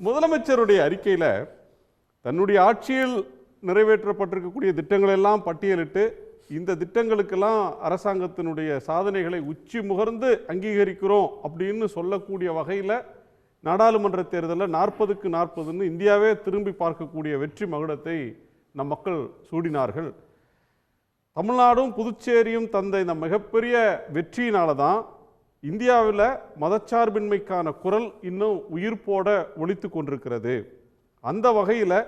முதலமைச்சருடைய அறிக்கையில் தன்னுடைய ஆட்சியில் நிறைவேற்றப்பட்டிருக்கக்கூடிய திட்டங்கள் எல்லாம் பட்டியலிட்டு இந்த திட்டங்களுக்கெல்லாம் அரசாங்கத்தினுடைய சாதனைகளை உச்சி முகர்ந்து அங்கீகரிக்கிறோம் அப்படின்னு சொல்லக்கூடிய வகையில் நாடாளுமன்ற தேர்தலில் நாற்பதுக்கு நாற்பதுன்னு இந்தியாவே திரும்பி பார்க்கக்கூடிய வெற்றி மகுடத்தை நம் மக்கள் சூடினார்கள். தமிழ்நாடும் புதுச்சேரியும் தந்த இந்த மிகப்பெரிய வெற்றியினால தான் இந்தியாவில் மதச்சார்பின்மைக்கான குரல் இன்னும் உயிர்ப்போட ஒழித்து கொண்டிருக்கிறது. அந்த வகையில்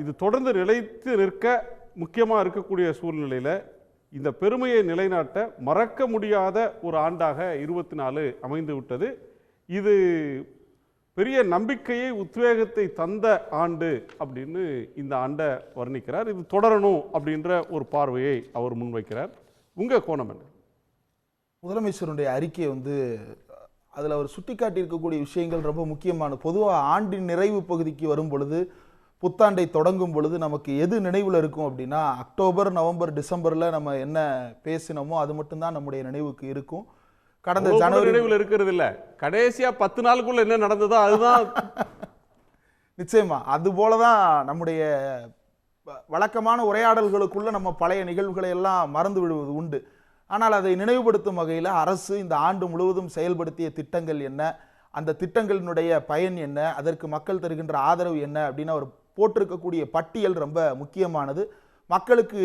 இது தொடர்ந்து நிலைத்து நிற்க முக்கியமாக இருக்கக்கூடிய சூழ்நிலையில் இந்த பெருமையை நிலைநாட்ட மறக்க முடியாத ஒரு ஆண்டாக இருபத்தி நாலு அமைந்து விட்டது. இது பெரிய நம்பிக்கையை உத்வேகத்தை தந்த ஆண்டு அப்படின்னு இந்த ஆண்டை வர்ணிக்கிறார். இது தொடரணும் அப்படின்ற ஒரு பார்வையை அவர் முன்வைக்கிறார். உங்கள் கோணம் என்ன? முதலமைச்சருடைய அறிக்கை வந்து அதில் அவர் சுட்டிக்காட்டி இருக்கக்கூடிய விஷயங்கள் ரொம்ப முக்கியமான பொதுவாக ஆண்டின் நிறைவு பகுதிக்கு வரும் பொழுது புத்தாண்டை தொடங்கும் பொழுது நமக்கு எது நினைவில் இருக்கும் அப்படின்னா அக்டோபர் நவம்பர் டிசம்பரில் நம்ம என்ன பேசினோமோ அது மட்டும்தான் நம்முடைய நினைவுக்கு இருக்கும். கடந்த ஜனவரி நினைவில் இருக்கிறது இல்ல. கடைசியா பத்து நாளுக்குள்ள என்ன நடந்ததோ அதுதான். நிச்சயமா. அது போல தான் நம்முடைய வழக்கமான உரையாடல்களுக்குள்ள நம்ம பழைய நிகழ்வுகளை எல்லாம் மறந்து விடுவது உண்டு. ஆனால் அதை நினைவுபடுத்தும் வகையில் அரசு இந்த ஆண்டு முழுவதும் செயல்படுத்திய திட்டங்கள் என்ன? அந்த திட்டங்களினுடைய பயன் என்ன? அதற்கு மக்கள் தருகின்ற ஆதரவு என்ன? அப்படின்னு அவர் போட்டிருக்கக்கூடிய பட்டியல் ரொம்ப முக்கியமானது. மக்களுக்கு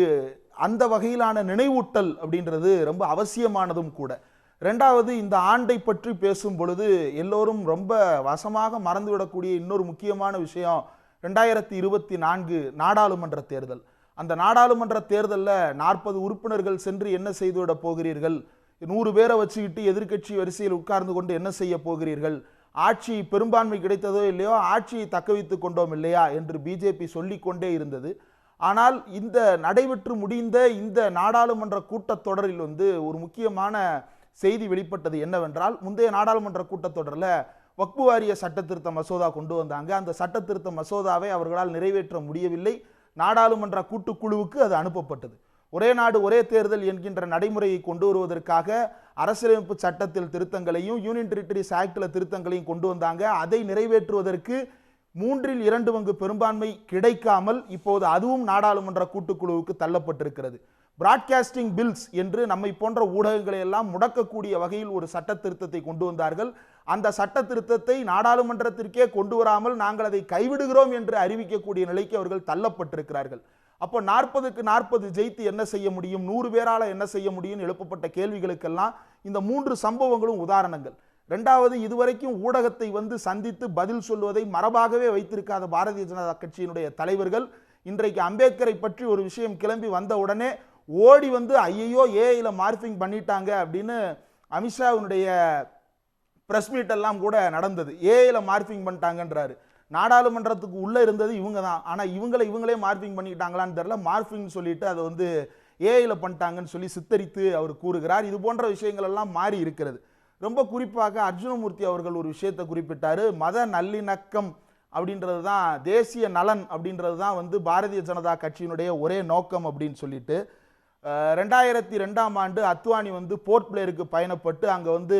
அந்த வகையிலான நினைவூட்டல் அப்படின்றது ரொம்ப அவசியமானதும் கூட. ரெண்டாவது இந்த ஆண்டை பற்றி பேசும் பொழுது எல்லோரும் ரொம்ப வசமாக மறந்துவிடக்கூடிய இன்னொரு முக்கியமான விஷயம் ரெண்டாயிரத்தி இருபத்தி நான்கு நாடாளுமன்ற தேர்தல். அந்த நாடாளுமன்ற தேர்தலில் நாற்பது உறுப்பினர்கள் சென்று என்ன செய்துவிட போகிறீர்கள்? நூறு பேரை வச்சுக்கிட்டு எதிர்க்கட்சி வரிசையில் உட்கார்ந்து கொண்டு என்ன செய்ய போகிறீர்கள்? ஆட்சி பெரும்பான்மை கிடைத்ததோ இல்லையோ ஆட்சியை தக்க வைத்துக் கொண்டோம் இல்லையா என்று பிஜேபி சொல்லிக்கொண்டே இருந்தது. ஆனால் இந்த நடைபெற்று முடிந்த இந்த நாடாளுமன்ற கூட்டத்தொடரில் வந்து ஒரு முக்கியமான செய்தி வெளிப்பட்டது என்னவென்றால் முந்தைய நாடாளுமன்ற கூட்டத்தொடரில் வக்பு வாரிய சட்ட திருத்த மசோதா கொண்டு வந்தாங்க. அந்த சட்ட திருத்த மசோதாவை அவர்களால் நிறைவேற்ற முடியவில்லை. நாடாளுமன்ற கூட்டுக்குழுவுக்கு அது அனுப்பப்பட்டது. ஒரே நாடு ஒரே தேர்தல் என்கின்ற நடைமுறையை கொண்டு வருவதற்காக அரசியலமைப்பு சட்டத்தில் திருத்தங்களையும் யூனியன் டெரிட்டரிஸ் ஆக்டில் திருத்தங்களையும் கொண்டு வந்தாங்க. அதை நிறைவேற்றுவதற்கு மூன்றில் இரண்டு பங்கு பெரும்பான்மை கிடைக்காமல் இப்போது அதுவும் நாடாளுமன்ற கூட்டுக்குழுவுக்கு தள்ளப்பட்டிருக்கிறது. பிராட்காஸ்டிங் பில்ஸ் என்று நம்மை போன்ற ஊடகங்களை எல்லாம் முடக்கக்கூடிய வகையில் ஒரு சட்ட திருத்தத்தை கொண்டு வந்தார்கள். அந்த சட்ட திருத்தத்தை நாடாளுமன்றத்திற்கே கொண்டு வராமல் நாங்கள் அதை கைவிடுகிறோம் என்று அறிவிக்கக்கூடிய நிலைக்கு அவர்கள் தள்ளப்பட்டிருக்கிறார்கள். அப்போ நாற்பதுக்கு நாற்பது ஜெயித்து என்ன செய்ய முடியும்? நூறு பேரால் என்ன செய்ய முடியும் எழுப்பப்பட்ட கேள்விகளுக்கெல்லாம் இந்த மூன்று சம்பவங்களும் உதாரணங்கள். ரெண்டாவது இதுவரைக்கும் ஊடகத்தை வந்து சந்தித்து பதில் சொல்வதை மரபாகவே வைத்திருக்காத பாரதிய ஜனதா கட்சியினுடைய தலைவர்கள். இன்றைக்கு அம்பேத்கரை பற்றி ஒரு விஷயம் கிளம்பி வந்த உடனே ஓடி வந்து ஐயையோ ஏஐயில் மார்ஃபிங் பண்ணிட்டாங்க அப்படின்னு அமித்ஷாவினுடைய ப்ரெஸ் மீட் எல்லாம் கூட நடந்தது. ஏஐயில் மார்ஃபிங் பண்ணிட்டாங்கன்றாரு. நாடாளுமன்றத்துக்கு உள்ளே இருந்தது இவங்க தான். ஆனால் இவங்களை இவங்களே மார்ஃபிங் பண்ணிக்கிட்டாங்களான்னு தெரில மார்ஃபிங் சொல்லிட்டு அதை வந்து ஏஐயில் பண்ணிட்டாங்கன்னு சொல்லி சித்தரித்து அவர் கூறுகிறார். இது போன்ற விஷயங்கள் எல்லாம் மாறி இருக்கிறது. ரொம்ப குறிப்பாக அர்ஜுனமூர்த்தி அவர்கள் ஒரு விஷயத்தை குறிப்பிட்டார். மத நல்லிணக்கம் அப்படின்றது தான் தேசிய நலன் அப்படின்றது தான் வந்து பாரதிய ஜனதா கட்சியினுடைய ஒரே நோக்கம் அப்படின்னு சொல்லிட்டு ரெண்டாயிரத்தி ரெண்டாம் ஆண்டு அத்வானி வந்து போர்ட் பிளேயருக்கு பயணப்பட்டு அங்கே வந்து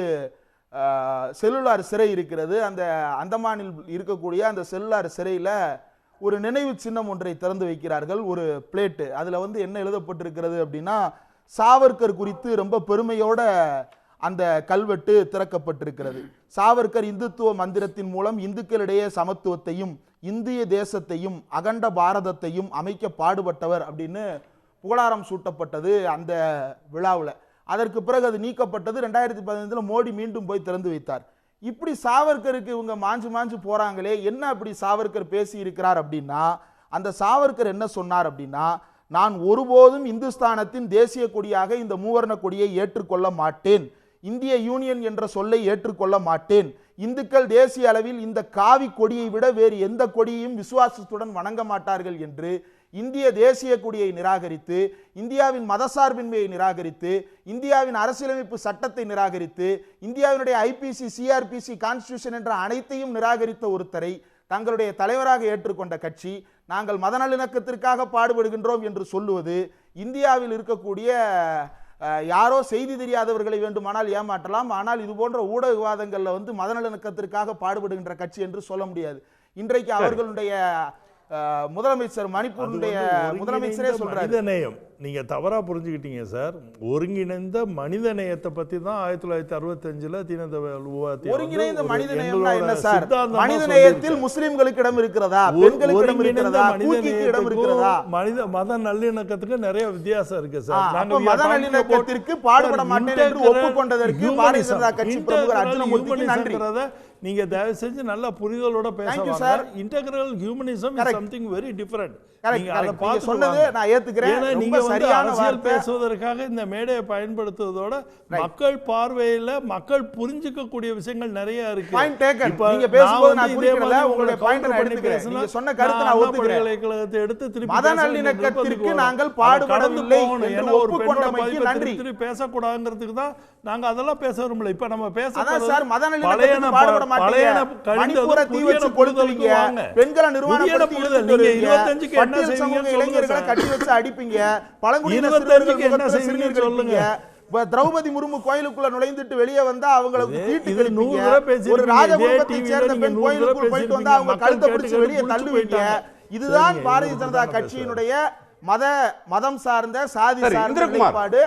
செல்லுலார் சிறை இருக்கிறது. அந்த அந்தமானில் இருக்கக்கூடிய அந்த செல்லுலார் சிறையில் ஒரு நினைவு சின்னம் ஒன்றை திறந்து வைக்கிறார்கள். ஒரு பிளேட்டு. அதில் வந்து என்ன எழுதப்பட்டிருக்கிறது அப்படின்னா சாவர்கர் குறித்து ரொம்ப பெருமையோட அந்த கல்வெட்டு திறக்கப்பட்டிருக்கிறது. சாவர்கர் இந்துத்துவ மந்திரத்தின் மூலம் இந்துக்களிடையே சமத்துவத்தையும் இந்திய தேசத்தையும் அகண்ட பாரதத்தையும் அமைக்க பாடுபட்டவர் அப்படின்னு புகழாரம் சூட்டப்பட்டது அந்த விழாவில். அதற்கு பிறகு அது நீக்கப்பட்டது ரெண்டாயிரத்தி பதினைந்தில் மோடி மீண்டும் போய் திறந்து வைத்தார். இப்படி சாவர்கருக்கு இவங்க மாஞ்சு மாஞ்சு போகிறாங்களே என்ன அப்படி சாவர்கர் பேசி இருக்கிறார் அப்படின்னா அந்த சாவர்கர் என்ன சொன்னார் அப்படின்னா நான் ஒருபோதும் இந்துஸ்தானத்தின் தேசிய கொடியாக இந்த மூவர்ண கொடியை ஏற்றுக்கொள்ள மாட்டேன். இந்திய யூனியன் என்ற சொல்லை ஏற்றுக்கொள்ள மாட்டேன். இந்துக்கள் தேசிய அளவில் இந்த காவி கொடியை விட வேறு எந்த கொடியையும் விசுவாசத்துடன் வணங்க மாட்டார்கள் என்று இந்திய தேசிய கொடியை நிராகரித்து இந்தியாவின் மதசார்பின்மையை நிராகரித்து இந்தியாவின் அரசியலமைப்பு சட்டத்தை நிராகரித்து இந்தியாவினுடைய ஐபிசி சிஆர்பிசி கான்ஸ்டியூஷன் என்ற அனைத்தையும் நிராகரித்த ஒருத்தரை தங்களுடைய தலைவராக ஏற்றுக்கொண்ட கட்சி நாங்கள் மதநல்லிணக்கத்திற்காக பாடுபடுகின்றோம் என்று சொல்லுவது இந்தியாவில் இருக்கக்கூடிய யாரோ செய்தி தெரியாதவர்களை வேண்டுமானால் ஏமாற்றலாம். ஆனால் இது போன்ற ஊடக விவாதங்கள்ல வந்து மதநலனுக்கத்திற்காக பாடுபடுகின்ற கட்சி என்று சொல்ல முடியாது. இன்றைக்கு அவர்களுடைய அஹ், முதலமைச்சர் மணிப்பூருடைய முதலமைச்சரே சொல்றாரு. மனித நேயம் நீங்க தவறா புரிஞ்சுக்கிட்டீங்க சார். ஒருங்கிணைந்த மனித நேயத்தை பத்தி தான் ஆயிரத்தி தொள்ளாயிரத்தி அறுபத்தஞ்சுல வந்து ஒருங்கிணைந்த ஒரு மனித என்ன சார்? மனித. நேயத்தில் முஸ்லிம்களுக்கு இடம் இருக்கிறதா? பெண்களுக்கு இடம் இருக்கிறதா? மனித கூக்கிக்கு இடம் நேயத்துக்கும் இருக்கிறதா? மனித மத நல்லிணக்கத்துக்கு நிறைய வித்தியாசம் இருக்கு சார். அப்ப மத நல்லிணக்கத்திற்கு பாடுபட மாட்டேன் என்று ஒப்புக்கொண்டதற்கு பாரதிய ஜனதா கட்சி பிரமுகர் அர்ஜுனமூர்த்திக்கு நன்றி. நீங்க தயவு செஞ்சு நல்ல புரிதலோட பேசுவாங்க sir. Integral humanism Correct. Something very different சொன்னது நான் ஏத்துக்கிறேன். நீங்க சரியான வார்த்தை. பேசுவதற்காக இந்த மேடையை பயன்படுத்துவதோட மக்கள் பார்வையில மக்கள் புரிஞ்சுக்கக்கூடிய விஷயங்கள் நிறைய இருக்கு taken. இப்ப நீங்க பேசும்போது நான் குறிப்பிடல, உங்களுடைய உங்களை point நான் எடுத்துக்கிறேன். நீங்க சொன்ன கருத்தை நான் ஒத்துக்கிறேன். எடுத்து திருப்பி மத நல்லிணக்கத்திற்கு. நாங்கள் பாடுபடவில்லை. என்று ஒப்புக்கொண்டமைக்கு நன்றி. திருப்பி பேசக்கூடாதுங்கிறதுக்கு தான் நாங்க அதெல்லாம் பேச விரும்பல இப்ப நம்ம பேச அதான் போறது சார் மத நல்லிணக்கத்துக்கு பாடுபட மாட்டீங்க மணிப்பூரை தீ வச்சு கொளுத்துவீங்க வாங்க. பெண்களை நிர்வாணப்படுத்தி. இழுத்துட்டு நீங்க வருவீங்க. 25க்கு என்ன பட்டியல் சமூக இளைஞர்களை கட்டி வச்சு அடிப்பீங்க பழங்குடியின 25க்கு சிறுவர்கள் என்ன செய்வீங்கன்னு சொல்லுங்க. திரௌபதி முர்மு கோயிலுக்குள்ள நுழைந்துட்டு வெளியே வந்தா அவங்களுக்கு இது- தீட்டு கழிப்பீங்க. ஒரு ராஜகுடும்பத்தை சேர்ந்த பெண் கோயிலுக்குள் போயிட்டு வந்தா அவங்க. கழுத்தை பிடிச்சு வெளியே தள்ளுவீங்க. இதுதான் பாரதிய ஜனதா கட்சியினுடைய மத மதம் சார்ந்த சாதி சரி, சார்ந்த. நிலைப்பாடு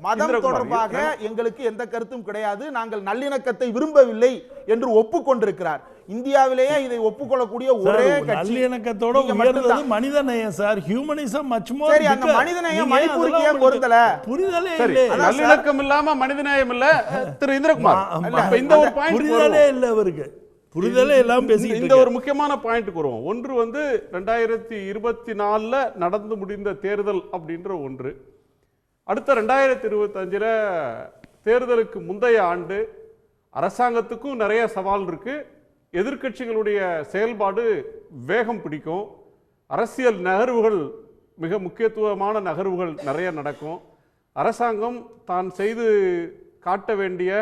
மதம் தொடர்பாக எங்களுக்கு எந்த கருத்தும் கிடையாது நாங்கள் நல்லிணக்கத்தை விரும்பவில்லை என்று ஒப்புக்கொண்டிருக்கிறார் இந்தியாவிலேயே இதை ஒப்புக்கொள்ளக்கூடிய ஒரே கட்சி. நல்லிணக்கத்தோட நீங்க உயர்ந்தது மட்டும்தான். மனித நேயம் சார். ஹியூமனிசம் மச் மோர் சரி, அந்த மனித நேயம் மணிப்பூருக்கு ஏன் பொருந்தல? புரிதலே சரி இல்லை. நல்லிணக்கம் இல்லாம மனிதநேயம் இல்ல திரு இந்திரகுமார். இந்த ஒரு பாயிண்ட் புரிதலே இல்லை அவருக்கு. புரிதலே எல்லாம் இந்த பேசிக்கிட்டு ஒரு முக்கியமான பாயிண்ட்டுக்கு வருவோம். ஒன்று வந்து ரெண்டாயிரத்தி இருபத்தி நாலுல நடந்து முடிந்த தேர்தல் அப்படின்ற ஒன்று. அடுத்த ரெண்டாயிரத்தி இருபத்தஞ்சில் தேர்தலுக்கு முந்தைய ஆண்டு அரசாங்கத்துக்கும் நிறைய சவால் இருக்கு. எதிர்க்கட்சிகளுடைய செயல்பாடு வேகம் பிடிக்கும். அரசியல் நகர்வுகள் மிக முக்கியத்துவமான நகர்வுகள் நிறைய நடக்கும். அரசாங்கம் தான் செய்து காட்ட வேண்டிய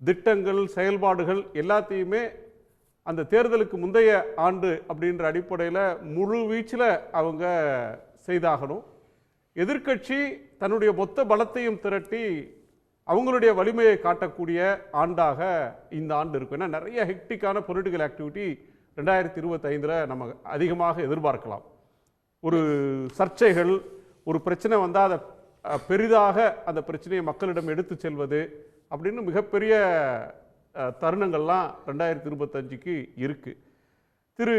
திட்டங்கள் செயல்பாடுகள் எல்லாத்தையுமே அந்த தேர்தலுக்கு முந்தைய ஆண்டு அப்படின்ற அடிப்படையில் முழு வீச்சில் அவங்க செய்தாகணும். எதிர்க்கட்சி தன்னுடைய மொத்த பலத்தையும் திரட்டி அவங்களுடைய வலிமையை காட்டக்கூடிய ஆண்டாக இந்த ஆண்டு இருக்கும். ஏன்னா நிறைய ஹெக்டிக்கான பொலிட்டிக்கல் ஆக்டிவிட்டி ரெண்டாயிரத்தி இருபத்தைந்தில் நம்ம அதிகமாக எதிர்பார்க்கலாம். ஒரு சர்ச்சைகள் ஒரு பிரச்சனை வந்தால் அதை பெரிதாக அந்த பிரச்சனையை மக்களிடம் எடுத்து செல்வது அப்படின்னு மிகப்பெரிய தருணங்கள்லாம் ரெண்டாயிரத்தி இருபத்தஞ்சுக்கு இருக்குது திரு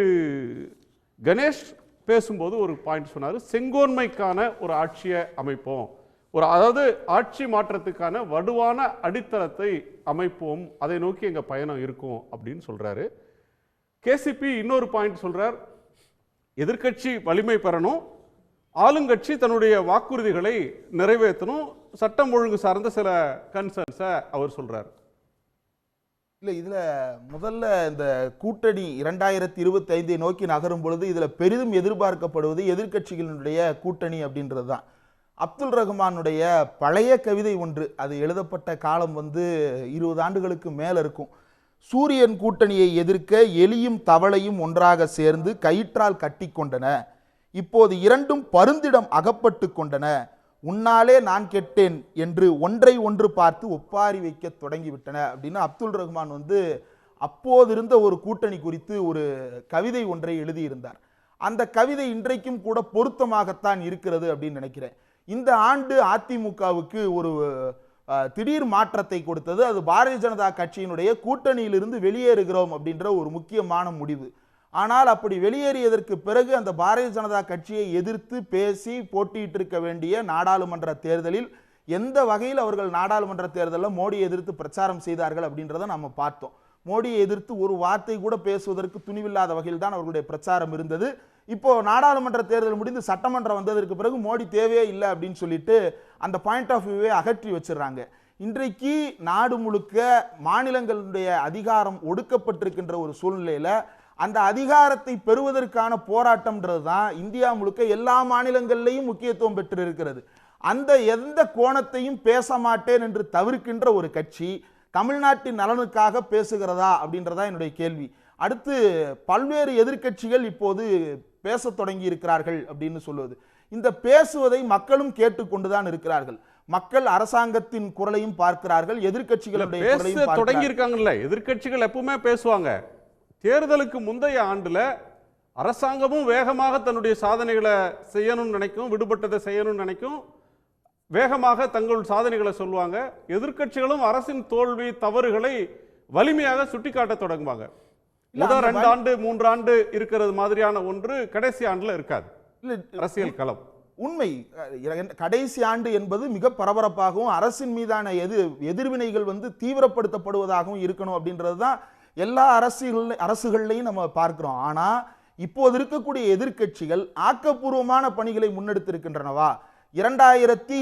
கணேஷ் பேசும்போது ஒரு பாயிண்ட் சொன்னார் செங்கோன்மைக்கான ஒரு ஆட்சியை அமைப்போம். ஒரு அதாவது ஆட்சி மாற்றத்துக்கான வலுவான அடித்தளத்தை அமைப்போம். அதை நோக்கி எங்கள் பயணம் இருக்கும் அப்படின்னு சொல்கிறாரு கேசிபி இன்னொரு பாயிண்ட் சொல்கிறார் எதிர்க்கட்சி வலிமை பெறணும். ஆளுங்கட்சி தன்னுடைய வாக்குறுதிகளை நிறைவேற்றணும். சட்டம் ஒழுங்கு சார்ந்த சில கன்சர்ன்ஸை அவர் சொல்கிறார் இல்லை இதில் முதல்ல இந்த கூட்டணி இரண்டாயிரத்தி இருபத்தி ஐந்தை நோக்கி நகரும் பொழுது இதில் பெரிதும் எதிர்பார்க்கப்படுவது எதிர்க்கட்சிகளினுடைய கூட்டணி அப்படின்றது தான் அப்துல் ரஹ்மானுடைய பழைய கவிதை ஒன்று. அது எழுதப்பட்ட காலம் வந்து இருபது ஆண்டுகளுக்கு மேலே இருக்கும். சூரியன் கூட்டணியை எதிர்க்க எலியும் தவளையும் ஒன்றாக சேர்ந்து கயிற்றால் கட்டிக்கொண்டன இப்போது இரண்டும் பருந்திடம் அகப்பட்டு கொண்டன. உன்னாலே நான் கெட்டேன் என்று ஒன்றை ஒன்று பார்த்து ஒப்பாரி வைக்க தொடங்கிவிட்டன அப்படின்னு அப்துல் ரஹ்மான் வந்து அப்போதிருந்த ஒரு கூட்டணி குறித்து ஒரு கவிதை ஒன்றை எழுதியிருந்தார். அந்த கவிதை இன்றைக்கும் கூட பொருத்தமாகத்தான் இருக்கிறது அப்படின்னு நினைக்கிறேன். இந்த ஆண்டு அதிமுகவுக்கு ஒரு திடீர் மாற்றத்தை கொடுத்தது. அது பாரதிய ஜனதா கட்சியினுடைய கூட்டணியிலிருந்து வெளியேறுகிறோம் அப்படின்ற ஒரு முக்கியமான முடிவு. ஆனால் அப்படி வெளியேறியதற்கு பிறகு அந்த பாரதிய ஜனதா கட்சியை எதிர்த்து பேசி போட்டியிட்டு இருக்க வேண்டிய நாடாளுமன்ற தேர்தலில் எந்த வகையில் அவர்கள் நாடாளுமன்ற தேர்தலில் மோடியை எதிர்த்து பிரச்சாரம் செய்தார்கள் அப்படின்றத நம்ம பார்த்தோம். மோடியை எதிர்த்து ஒரு வார்த்தை கூட பேசுவதற்கு துணிவில்லாத வகையில் தான் அவர்களுடைய பிரச்சாரம் இருந்தது. இப்போ நாடாளுமன்ற தேர்தல் முடிந்து சட்டமன்றம் வந்ததற்கு பிறகு மோடி தேவையே இல்லை அப்படின்னு சொல்லிட்டு அந்த பாயிண்ட் ஆஃப் வியூவை அகற்றி வச்சிடுறாங்க. இன்றைக்கு நாடு முழுக்க மாநிலங்களுடைய அதிகாரம் ஒடுக்கப்பட்டிருக்கின்ற ஒரு சூழ்நிலையில் அந்த அதிகாரத்தை பெறுவதற்கான போராட்டம்ன்றது தான் இந்தியா முழுக்க எல்லா மாநிலங்கள்லையும் முக்கியத்துவம் பெற்று இருக்கிறது அந்த எந்த கோணத்தையும் பேச மாட்டேன் என்று தவிர்க்கின்ற ஒரு கட்சி தமிழ்நாட்டின் நலனுக்காக பேசுகிறதா அப்படின்றதா என்னுடைய கேள்வி. அடுத்து பல்வேறு எதிர்க்கட்சிகள் இப்போது பேசத் தொடங்கி இருக்கிறார்கள் அப்படின்னு சொல்லுவது. இந்த பேசுவதை மக்களும் கேட்டுக்கொண்டுதான் இருக்கிறார்கள். மக்கள் அரசாங்கத்தின் குரலையும் பார்க்கிறார்கள் எதிர்க்கட்சிகளுடைய பேச தொடங்கி இருக்காங்கல்ல எதிர்க்கட்சிகள் எப்பவுமே பேசுவாங்க. தேர்தலுக்கு முந்தைய ஆண்டுல அரசாங்கமும் வேகமாக தன்னுடைய சாதனைகளை செய்யணும்னு நினைக்கும் விடுபட்டதை செய்யணும்னு நினைக்கும் வேகமாக தங்கள் சாதனைகளை சொல்லுவாங்க. எதிர்க்கட்சிகளும் அரசின் தோல்வி தவறுகளை வலிமையாக சுட்டிக்காட்ட தொடங்குவாங்க. முதல் ரெண்டு ஆண்டு மூன்று ஆண்டு இருக்கிறது மாதிரியான ஒன்று கடைசி ஆண்டுல இருக்காது. அரசியல் களம். உண்மை. கடைசி ஆண்டு என்பது மிக பரபரப்பாகவும் அரசின் மீதான எது எதிர்வினைகள் வந்து தீவிரப்படுத்தப்படுவதாகவும் இருக்கணும் அப்படின்றது தான் எல்லா அரசியல் அரசுகள்லையும் நம்ம பார்க்கிறோம். ஆனா இப்போது இருக்கக்கூடிய எதிர்க்கட்சிகள் ஆக்கப்பூர்வமான பணிகளை முன்னெடுத்திருக்கின்றனவா? இரண்டாயிரத்தி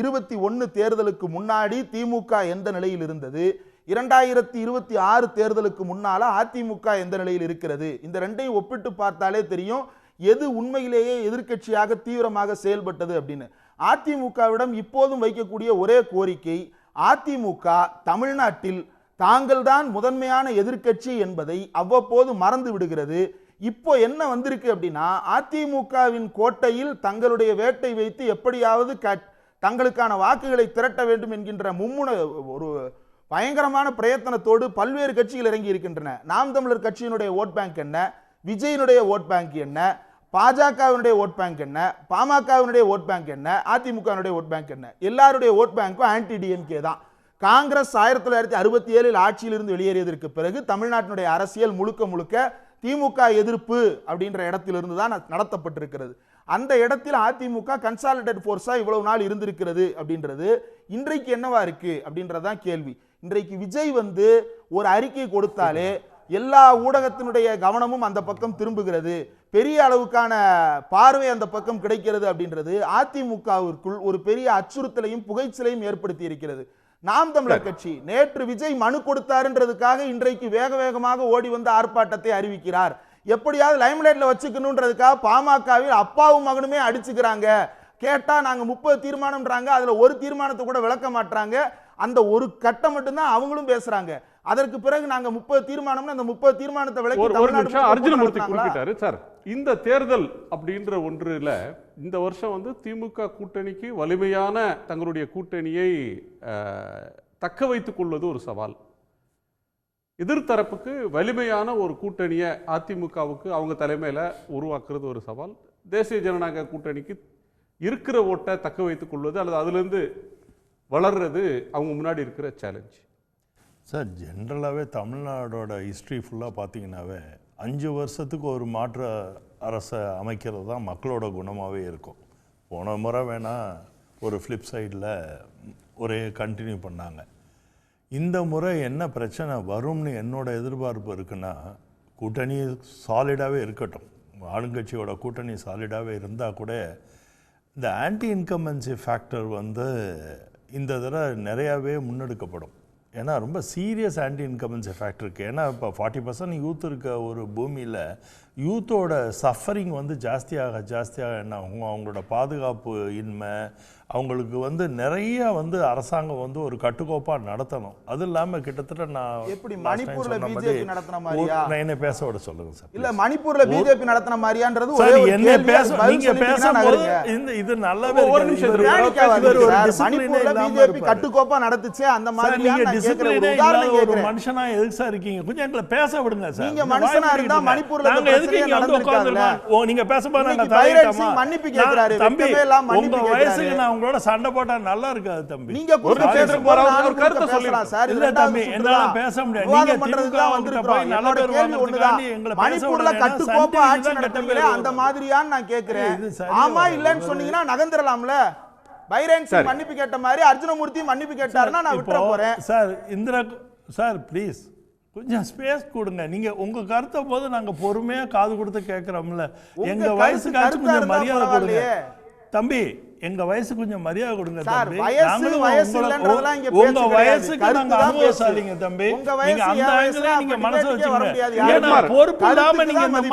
இருபத்தி ஒன்று தேர்தலுக்கு முன்னாடி திமுக எந்த நிலையில் இருந்தது? இரண்டாயிரத்தி இருபத்தி ஆறு தேர்தலுக்கு முன்னால அதிமுக எந்த நிலையில் இருக்கிறது? இந்த ரெண்டையும் ஒப்பிட்டு பார்த்தாலே தெரியும். எது உண்மையிலேயே எதிர்க்கட்சியாக தீவிரமாக செயல்பட்டது அப்படின்னு. அதிமுகவிடம் இப்போதும் வைக்கக்கூடிய ஒரே கோரிக்கை அதிமுக தமிழ்நாட்டில் தாங்கள்தான் முதன்மையான எதிர்க்கட்சி என்பதை அவ்வப்போது மறந்து விடுகிறது. இப்போ என்ன வந்திருக்கு அப்படின்னா அதிமுகவின் கோட்டையில் தங்களுடைய வேட்டை வைத்து எப்படியாவது கட்- தங்களுக்கான வாக்குகளை திரட்ட வேண்டும் என்கின்ற மும்முன ஒரு பயங்கரமான பிரயத்தனத்தோடு பல்வேறு கட்சிகள் இறங்கி இருக்கின்றன. நாம் தமிழர் கட்சியினுடைய ஓட் பேங்க் என்ன? விஜயினுடைய ஓட் பேங்க் என்ன? பாஜகவினுடைய ஓட் பேங்க் என்ன? பாமகவினுடைய ஓட் பேங்க் என்ன? அதிமுகவினுடைய ஓட் பேங்க் என்ன? எல்லாருடைய ஓட் பேங்க்கும் ஆன்டி டிஎம்கே தான். காங்கிரஸ் ஆயிரத்தி தொள்ளாயிரத்தி அறுபத்தி ஏழில் ஆட்சியிலிருந்து வெளியேறியதற்கு பிறகு தமிழ்நாட்டினுடைய அரசியல் முழுக்க முழுக்க திமுக எதிர்ப்பு அப்படின்ற இடத்திலிருந்து தான் நடத்தப்பட்டிருக்கிறது. அந்த இடத்தில் அதிமுக கன்சாலிடேட் ஃபோர்ஸாக இவ்வளவு நாள் இருந்திருக்கிறது அப்படின்றது இன்றைக்கு என்னவா இருக்கு அப்படின்றதான் கேள்வி. இன்றைக்கு விஜய் வந்து ஒரு அறிக்கை கொடுத்தாலே எல்லா ஊடகத்தினுடைய கவனமும் அந்த பக்கம் திரும்புகிறது. பெரிய அளவுக்கான பார்வை அந்த பக்கம் கிடைக்கிறது அப்படின்றது அதிமுகவிற்குள் ஒரு பெரிய அச்சுறுத்தலையும் புகைச்சலையும் ஏற்படுத்தி இருக்கிறது. நாம் தமிழர் கட்சி நேற்று விஜய் மனு கொடுத்தாருன்றதுக்காக இன்றைக்கு வேக வேகமாக ஓடி வந்து ஆர்ப்பாட்டத்தை அறிவிக்கிறார். எப்படியாவது லைம்லைட்ல வச்சுக்கணுன்றதுக்காக பாமகவில் அப்பாவும் மகனுமே அடிச்சுக்கிறாங்க. கேட்டா நாங்க முப்பது தீர்மானம்ன்றாங்க. அதுல ஒரு தீர்மானத்தை கூட விளக்க மாட்றாங்க. அந்த ஒரு கட்டம் மட்டும்தான் அவங்களும் பேசுறாங்க. அதற்கு பிறகு நாங்க முப்பது தீர்மானம்னு அந்த முப்பது தீர்மானத்தை முழுக்க அர்ஜுனமூர்த்தி? குறிப்பிட்டாரு சார் இந்த தேர்தல் அப்படின்ற ஒன்றுல இந்த வருஷம் வந்து திமுக கூட்டணிக்கு வலிமையான தங்களுடைய கூட்டணியை தக்க வைத்துக் கொள்வது ஒரு சவால். எதிர்த்தரப்புக்கு வலிமையான ஒரு கூட்டணியை அதிமுகவுக்கு அவங்க தலைமையில உருவாக்குறது ஒரு சவால். தேசிய ஜனநாயக கூட்டணிக்கு இருக்கிற ஓட்டை தக்க வைத்துக் கொள்வது அல்லது அதிலிருந்து வளர்றது அவங்க முன்னாடி இருக்கிற சேலஞ்ச் சார் ஜென்ரலாகவே தமிழ்நாடோட ஹிஸ்ட்ரி ஃபுல்லாக பார்த்தீங்கன்னாவே அஞ்சு வருஷத்துக்கு ஒரு மாற்று அரசை அமைக்கிறது தான் மக்களோட குணமாகவே இருக்கும். போன முறை வேணால் ஒரு ஃப்ளிப் சைடில் ஒரே கண்டினியூ பண்ணாங்க. இந்த முறை என்ன பிரச்சனை வரும்னு என்னோட எதிர்பார்ப்பு இருக்குன்னா கூட்டணி சாலிடாகவே இருக்கட்டும். ஆளுங்கட்சியோட கூட்டணி சாலிடாகவே இருந்தால் கூட இந்த ஆன்டி இன்கம்பன்சி ஃபேக்டர் வந்து இந்த தடவை நிறையாவே முன்னெடுக்கப்படும். ஏன்னா ரொம்ப சீரியஸ் ஆன்டி இன்கமன்ஸ் எஃபெக்ட் இருக்குது ஏன்னா இப்போ ஃபார்ட்டி பர்சன்ட் யூத் இருக்க ஒரு பூமியில் யூத்தோட சஃபரிங் வந்து ஜாஸ்தியாக ஜாஸ்தியாக என்ன ஆகும் அவங்களோட பாதுகாப்பு இன்மை அவங்களுக்கு வந்து நிறைய வந்து அரசாங்கம் வந்து ஒரு கட்டுக்கோப்பாக நடத்தணும் அது இல்லாமல் கிட்டத்தட்ட நான் எப்படி மணிப்பூர்ல பிஜேபி நடத்தின மாதிரியா நான் என்ன பேச விட சொல்லுங்க சார் இல்ல மணிப்பூர்ல பிஜேபி நடத்தின மாதிரியான்றது ஒரே என்ன பேச நீங்க பேசும்போது. இந்த இது நல்லாவே ஒரு. நிமிஷம் மணிப்பூர்ல இல்லாம பிஜேபி. கட்டுக்கோப்பா நடத்துச்சே அந்த மாதிரி நீங்க உதாரணம் இல்லாத ஒரு மனுஷனா எதுக்கு சார் இருக்கீங்க கொஞ்சம் எங்களை பேச விடுங்க சார் நீங்க மனுஷனா இருந்தா. மணிப்பூர்ல நாங்க எதுக்கு இங்க வந்து? உட்கார்ந்திருக்கோம்? நீங்க தலையிட்டோமா? சிங் மன்னிப்பு நான் கேட்கிறாரு. தம்பி, இல்லாம உங்க. வயசுக்கு நான் உங்களோட சண்டை போட்டா நல்லா இருக்காது தம்பி நீங்க ஒரு கொடுத்த நிமிஷம் பேசும்போது போறா, நானும் ஒரு கருத்தை பேசலாம் சார். இல்ல தம்பி, என்னால. பேச முடியாது. நீங்க திமுக வந்திருக்கிறோம். போய் நல்ல என்னோட பேர் கேள்வி ஒண்ணுதான். மணிப்பூர்ல கட்டுக்கோப்பா ஆட்சி நடத்துறீங்களே அந்த. மாதிரியான்னு நான் சரியா ஆமா. இல்லன்னு சொன்னீங்கன்னா நகர்ந்துடலாம்ல பைரன் சிங் சரி. மன்னிப்பு கேட்ட மாதிரி அர்ஜுனமூர்த்தி மன்னிப்பு கேட்டாருன்னா நான் விட்டுற போறேன் சார் இந்திரா சார் ப்ளீஸ் கொஞ்சம் ஸ்பேஸ் கொடுங்க நீங்க உங்க கருத்தை போது நாங்க பொறுமையா காது கொடுத்து கேட்கறோம்ல எங்க கருத்தா கொஞ்சம் மரியாதை கொடுங்க. தம்பி எங்க வயசு கொஞ்சம் மரியாதை கொடுங்க தம்பி வயசு, நாங்களும் வயசு உங்களை- இல்லைன்றதெல்லாம் இங்க உங்க. வயசுக்கு நாங்க அனுபவசாலிங்க. தம்பி நீங்க அந்த ஆங்கிலே வயசுலாம் நீங்க மனசு முடியாது. ஏன்னா பொறுப்பு இல்லாம நீங்க இந்த. மாதிரி